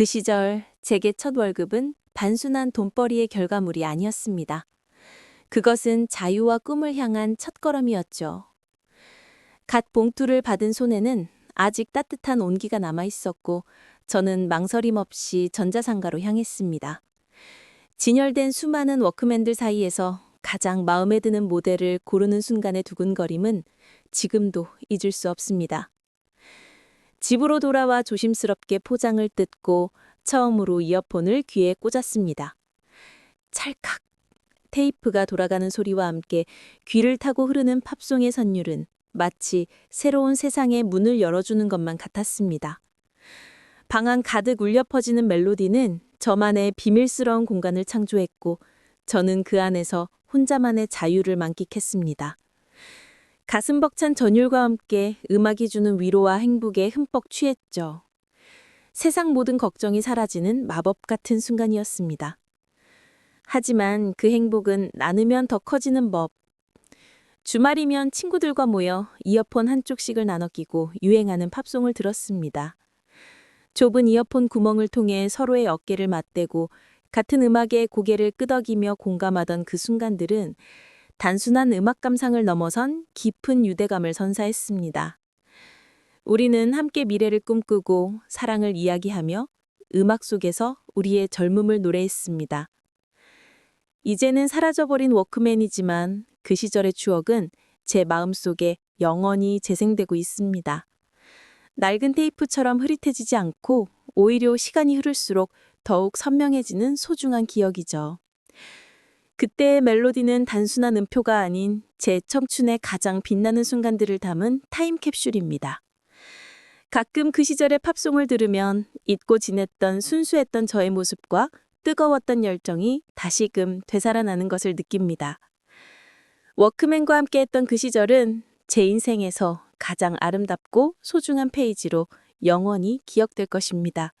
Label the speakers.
Speaker 1: 그 시절 제게 첫 월급은 단순한 돈벌이의 결과물이 아니었습니다. 그것은 자유와 꿈을 향한 첫걸음이었죠. 갓 봉투를 받은 손에는 아직 따뜻한 온기가 남아 있었고 저는 망설임 없이 전자상가로 향했습니다. 진열된 수많은 워크맨들 사이에서 가장 마음에 드는 모델을 고르는 순간의 두근거림은 지금도 잊을 수 없습니다. 집으로 돌아와 조심스럽게 포장을 뜯고 처음으로 이어폰을 귀에 꽂았습니다. 찰칵 테이프가 돌아가는 소리와 함께 귀를 타고 흐르는 팝송의 선율은 마치 새로운 세상의 문을 열어주는 것만 같았습니다. 방 안 가득 울려 퍼지는 멜로디는 저만의 비밀스러운 공간을 창조했고 저는 그 안에서 혼자만의 자유를 만끽했습니다. 가슴 벅찬 전율과 함께 음악이 주는 위로와 행복에 흠뻑 취했죠. 세상 모든 걱정이 사라지는 마법 같은 순간이었습니다. 하지만 그 행복은 나누면 더 커지는 법. 주말이면 친구들과 모여 이어폰 한쪽씩을 나눠 끼고 유행하는 팝송을 들었습니다. 좁은 이어폰 구멍을 통해 서로의 어깨를 맞대고 같은 음악에 고개를 끄덕이며 공감하던 그 순간들은 단순한 음악 감상을 넘어선 깊은 유대감을 선사했습니다. 우리는 함께 미래를 꿈꾸고 사랑을 이야기하며 음악 속에서 우리의 젊음을 노래했습니다. 이제는 사라져버린 워크맨이지만 그 시절의 추억은 제 마음속에 영원히 재생되고 있습니다. 낡은 테이프처럼 흐릿해지지 않고 오히려 시간이 흐를수록 더욱 선명해지는 소중한 기억이죠. 그때의 멜로디는 단순한 음표가 아닌 제 청춘의 가장 빛나는 순간들을 담은 타임캡슐입니다. 가끔 그 시절의 팝송을 들으면 잊고 지냈던 순수했던 저의 모습과 뜨거웠던 열정이 다시금 되살아나는 것을 느낍니다. 워크맨과 함께 했던 그 시절은 제 인생에서 가장 아름답고 소중한 페이지로 영원히 기억될 것입니다.